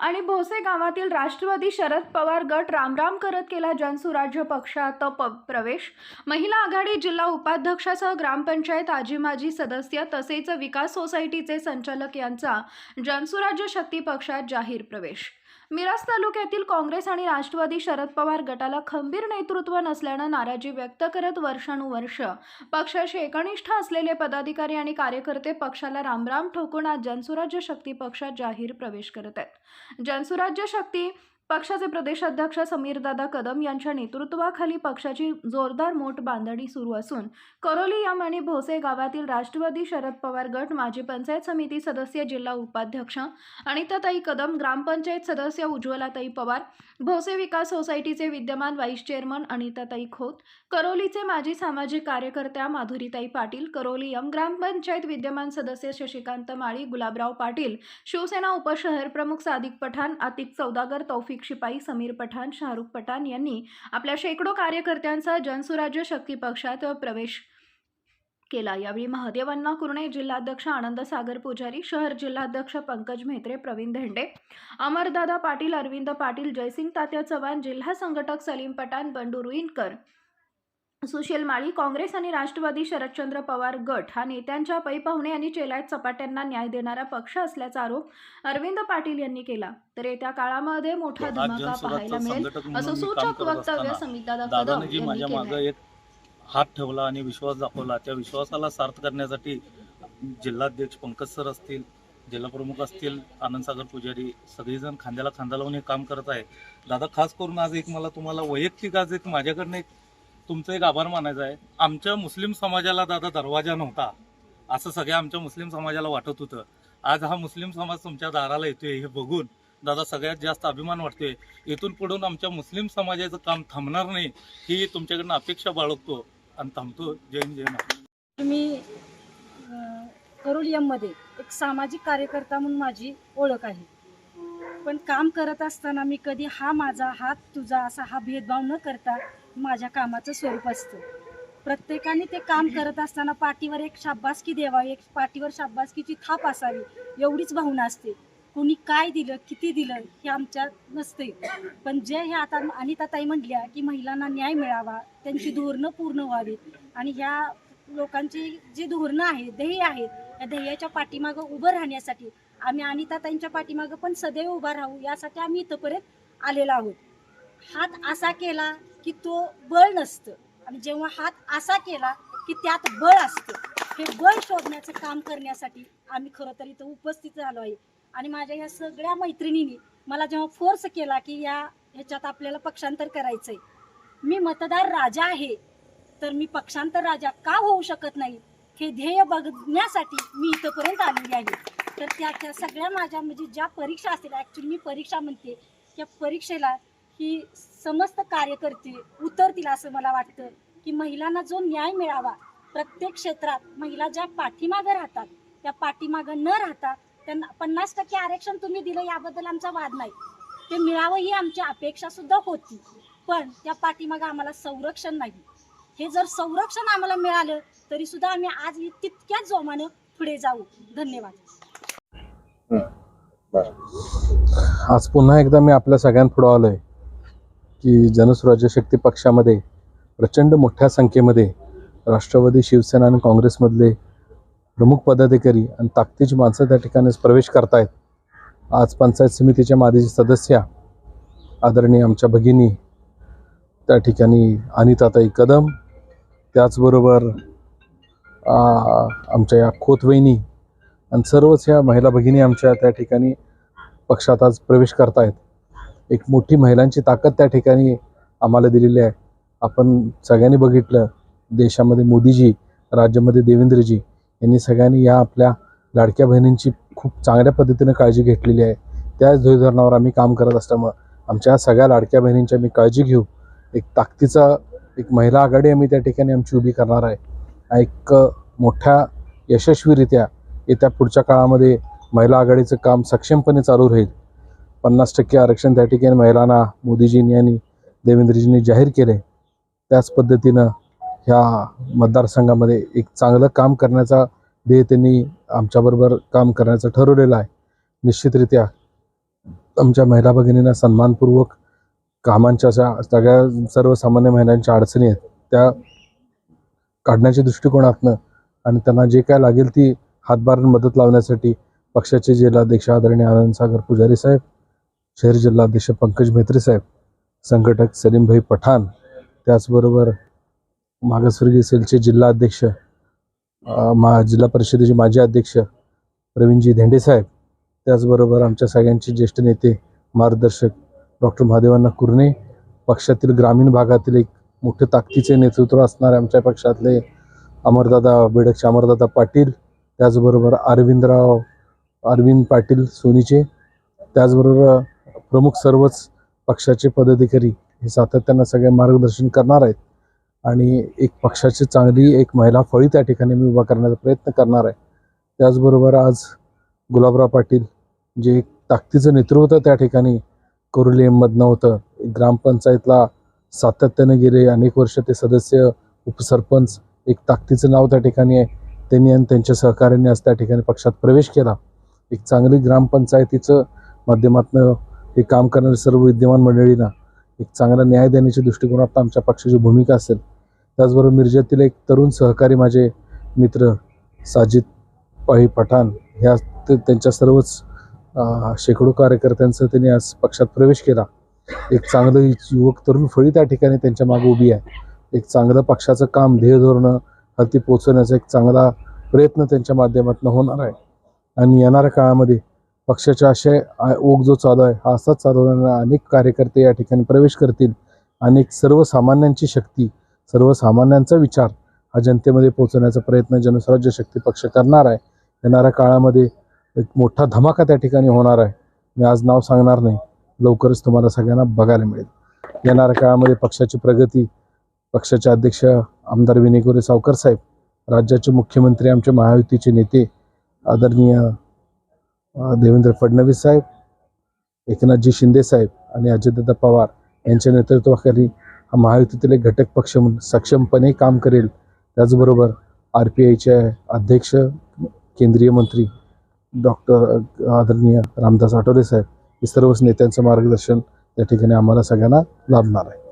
आणि भोसे गावातील राष्ट्रवादी शरद पवार गट रामराम करत केला जनसुराज्य पक्षात प प्रवेश. महिला आघाडी जिल्हा उपाध्यक्षासह ग्रामपंचायत आजी माजी सदस्य तसेच विकास सोसायटीचे संचालक यांचा जनसुराज्य शक्ती पक्षात जाहीर प्रवेश. मिराज तालुक्यातील काँग्रेस आणि राष्ट्रवादी शरद पवार गटाला खंबीर नेतृत्व नसल्यानं नाराजी व्यक्त करत वर्षानुवर्ष. पक्षाशी एकनिष्ठ असलेले पदाधिकारी आणि कार्यकर्ते पक्षाला रामराम ठोकून आज जनसुराज्य शक्ती पक्षात जाहीर प्रवेश करत आहेत. जनसुराज्य शक्ती पक्षाचे प्रदेशाध्यक्ष समीरदादा कदम यांच्या नेतृत्वाखाली पक्षाची जोरदार मोठ बांधणी सुरू असून करोलीयाम आणि भोसे गावातील राष्ट्रवादी शरद पवार गट माजी पंचायत समिती सदस्य जिल्हा उपाध्यक्ष अनिताताई कदम ग्रामपंचायत सदस्य उज्ज्वलाताई पवार भोसे विकास सोसायटीचे विद्यमान व्हाईस चेअरमन अनिताताई खोत करोलीचे माजी सामाजिक कार्यकर्त्या माधुरीताई पाटील करोली यम ग्रामपंचायत विद्यमान सदस्य शशिकांत माळी गुलाबराव पाटील शिवसेना उपशहर प्रमुख सादिक पठाण आतिक सौदागर तौफिक शिपाई समीर पठाण शाहरुख पठाण यांनी आपल्या शेकडो कार्यकर्त्यांचा जनसुराज्य शक्ती पक्षात प्रवेश केला. यावेळी महादेवांना कुरणे जिल्हाध्यक्ष आनंद सागर पुजारी शहर जिल्हाध्यक्ष पंकज म्हेत्रे प्रवीण धेंडे अमरदादा पाटील अरविंद पाटील जयसिंग तात्या चव्हाण जिल्हा संघटक सलीम पठाण बंडू रुईनकर सुशील माळी काँग्रेस आणि राष्ट्रवादी शरदचंद्र पवार गट हा नेत्यांच्या पै पाहुणे आणि चेलायत चपाट्यांना न्याय देणारा पक्ष असल्याचा आरोप अरविंद पाटील यांनी केला. तर येत्या काळामध्ये मोठा धमाका पाहायला मिळेल असं सूचक वक्तव्य जी माझ्या मागे एक हात ठेवला आणि विश्वास दाखवला त्या विश्वासाला सार्थ करण्यासाठी जिल्हाध्यक्ष पंकज सर असतील जिल्हाप्रमुख असतील आनंद सागर पुजारी सगळेजण खांद्याला खांदा लावून हे काम करत आहे दादा खास करून आज एक मला तुम्हाला वैयक्तिक आज एक माझ्याकडनं एक तुमचं एक आभार मानायचं आहे. आमच्या मुस्लिम समाजाला दादा दरवाजा नव्हता. असं सगळ्या आमच्या मुस्लिम समाजाला वाटत होतं. आज हा मुस्लिम समाज तुमच्या दाराला येतोय हे बघून दादा सगळ्यात जास्त अभिमान वाटतोय. इथून पुढून आमच्या मुस्लिम समाजाचं काम थांबणार नाही ही तुमच्याकडनं अपेक्षा बाळगतो आणि थांबतो. जय जैन जय मी करोलियममध्ये एक सामाजिक कार्यकर्ता म्हणून माझी ओळख आहे. पण काम करत असताना मी कधी हा माझा हात तुझा असा हा भेदभाव न करता माझ्या कामाचं स्वरूप असतं. प्रत्येकाने ते काम करत असताना पाठीवर एक शाब्बासकी द्यावा एक पाठीवर शाब्बासकीची थाप असावी एवढीच भावना असते. कोणी काय दिलं किती दिलं हे आमच्यात नसते. पण जे हे आता अनिताताई म्हटल्या की महिलांना न्याय मिळावा त्यांची धोरणं पूर्ण व्हावीत आणि ह्या लोकांची जी धोरणं आहेत ध्येय आहेत या ध्येयाच्या पाठीमागं उभं राहण्यासाठी आम्ही अनिताताईंच्या पाठीमागं पण सदैव उभा राहू यासाठी आम्ही इथंपर्यंत आलेलो आहोत. हात असा केला की तो बळ नसतं. आणि जेव्हा हात असा केला की त्यात बळ असतं. हे बळ शोधण्याचं काम करण्यासाठी आम्ही खरं तर इथं उपस्थित झालो आहे. आणि माझ्या ह्या सगळ्या मैत्रिणींनी मला जेव्हा फोर्स केला की या ह्याच्यात आपल्याला पक्षांतर करायचंय. मी मतदार राजा आहे. तर मी पक्षांतर राजा का होऊ शकत नाही? हे ध्येय बघण्यासाठी मी इथंपर्यंत आलेली आहे. तर त्या त्या सगळ्या माझ्या म्हणजे ज्या परीक्षा असतील ॲक्च्युली मी परीक्षा म्हणते त्या परीक्षेला की समस्त कार्यकर्ते उतरतील असं मला वाटतं की महिलांना जो न्याय मिळावा प्रत्येक क्षेत्रात महिला ज्या पाठीमागं राहतात त्या पाठीमागं न राहता त्यांना पन्नास टक्के आरक्षण तुम्ही दिलं याबद्दल आमचा वाद नाही. ते मिळावं ही आमची अपेक्षा सुद्धा होती पण त्या पाठीमागं आम्हाला संरक्षण नाही. हे जर संरक्षण आम्हाला मिळालं तरी सुद्धा आम्ही आज तितक्याच जोमानं पुढे जाऊ. धन्यवाद. आज पुन्हा एकदा मी आपल्या सगळ्यांपुढे आलोय. की जनसुराज्य शक्ती पक्षामध्ये प्रचंड मोठ्या संख्येमध्ये राष्ट्रवादी शिवसेना आणि काँग्रेसमधले प्रमुख पदाधिकारी आणि ताकदीची माणसं त्या ठिकाणीच प्रवेश करतायत. आज पंचायत समितीच्या माजी सदस्या आदरणीय आमच्या भगिनी त्या ठिकाणी अनिताताई कदम त्याचबरोबर आमच्या या खोतवहिनी आणि सर्वच ह्या महिला भगिनी आमच्या त्या ठिकाणी पक्षात आज प्रवेश करतायत. एक मोठी महिलांची ताकद त्या ठिकाणी आम्हाला दिलेली आहे. आपण सगळ्यांनी बघितलं देशामध्ये मोदीजी राज्यामध्ये देवेंद्रजी यांनी सगळ्यांनी या आपल्या लाडक्या बहिणींची खूप चांगल्या पद्धतीने काळजी घेतलेली आहे. त्याच धोरणावर आम्ही काम करत असल्यामुळं आमच्या सगळ्या लाडक्या बहिणींची आम्ही काळजी घेऊ. एक ताकदीचा एक महिला आघाडी आम्ही त्या ठिकाणी आमची उभी करणार आहे. एक मोठ्या यशस्वीरित्या येत्या पुढच्या काळामध्ये महिला आघाडीचं काम सक्षमपणे चालू राहील. पन्नास टक्के आरक्षण त्या ठिकाणी महिलांना मोदीजींनी आणि देवेंद्रजींनी जाहीर केले. त्याच पद्धतीनं ह्या मतदारसंघामध्ये एक चांगलं काम करण्याचा ध्येय त्यांनी आमच्याबरोबर काम करण्याचं ठरवलेलं आहे. निश्चितरित्या आमच्या महिला भगिनींना सन्मानपूर्वक कामांच्या अशा सगळ्या सर्वसामान्य महिलांच्या अडचणी आहेत त्या काढण्याच्या दृष्टिकोनातनं आणि त्यांना जे काय लागेल ती हातभार मदत लावण्यासाठी पक्षाचे जिल्हाध्यक्ष आदरणीय आनंद सागर पुजारी साहेब शहर जिल्हाध्यक्ष पंकज म्हेत्रे साहेब संघटक सलीमभाई पठाण त्याचबरोबर मागासवर्गीय सेलचे जिल्हाध्यक्ष मा जिल्हा परिषदेचे माजी अध्यक्ष प्रवीणजी धेंडे साहेब त्याचबरोबर आमच्या सगळ्यांचे ज्येष्ठ नेते मार्गदर्शक डॉक्टर महादेवांना कुर्णे पक्षातील ग्रामीण भागातील एक मोठे ताकदीचे नेतृत्व असणारे आमच्या पक्षातले अमरदादा बेडकचे अमरदादा पाटील त्याचबरोबर अरविंदराव अरविंद पाटील सोनीचे त्याचबरोबर प्रमुख सर्वच पक्षाचे पदाधिकारी हे सातत्यानं सगळे मार्गदर्शन करणार आहेत. आणि एक पक्षाची चांगली एक महिला फळी त्या ठिकाणी मी उभा करण्याचा प्रयत्न करणार आहे. त्याचबरोबर आज गुलाबराव पाटील जे एक ताकदीचं नेतृत्व त्या ठिकाणी कोरोलियममधनं होतं. ग्रामपंचायतला सातत्याने गेले अनेक वर्ष ते सदस्य उपसरपंच एक ताकदीचं नाव त्या ठिकाणी आहे. त्यांनी आणि त्यांच्या सहकार्याने आज त्या ठिकाणी पक्षात प्रवेश केला. एक चांगली ग्रामपंचायतीचं माध्यमातनं हे काम करणारे सर्व विद्यमान मंडळींना एक चांगला न्याय देण्याच्या दृष्टिकोनात आमच्या पक्षाची भूमिका असेल. त्याचबरोबर मिरजेतील एक तरुण सहकारी माझे मित्र साजिद पाळी पठाण ह्या त्यांच्या सर्वच शेकडो कार्यकर्त्यांचं त्यांनी आज पक्षात प्रवेश केला. एक चांगलं युवक तरुण फळी त्या ठिकाणी त्यांच्या मागे उभी आहे. एक चांगलं पक्षाचं काम ध्येय धोरणं हाती पोचवण्याचा एक चांगला प्रयत्न त्यांच्या माध्यमातून होणार आहे. आणि येणाऱ्या काळामध्ये पक्षाचे असे ओघ जो चालू आहे हा असाच चालू अनेक कार्यकर्ते या ठिकाणी प्रवेश करतील. अनेक सर्वसामान्यांची शक्ती सर्वसामान्यांचा विचार हा जनतेमध्ये पोहोचवण्याचा प्रयत्न जनस्वराज्य शक्ती पक्ष करणार आहे. येणाऱ्या काळामध्ये एक मोठा धमाका त्या ठिकाणी होणार आहे. मी आज नाव सांगणार नाही. लवकरच तुम्हाला सगळ्यांना बघायला मिळेल. येणाऱ्या काळामध्ये पक्षाची प्रगती पक्षाचे अध्यक्ष आमदार विनय गोरे सावकर साहेब राज्याचे मुख्यमंत्री आमचे महायुतीचे नेते आदरणीय देवेंद्र फडणवीस साहेब एकनाथजी शिंदे साहेब आणि अजितदादा पवार यांच्या नेतृत्वाखाली हा महायुतीतील एक घटक पक्ष म्हणून सक्षमपणे काम करेल. त्याचबरोबर आर पी आयचे अध्यक्ष केंद्रीय मंत्री डॉक्टर आदरणीय रामदास आठवले साहेब हे सर्वच नेत्यांचं मार्गदर्शन या ठिकाणी आम्हाला सगळ्यांना लाभणार आहे.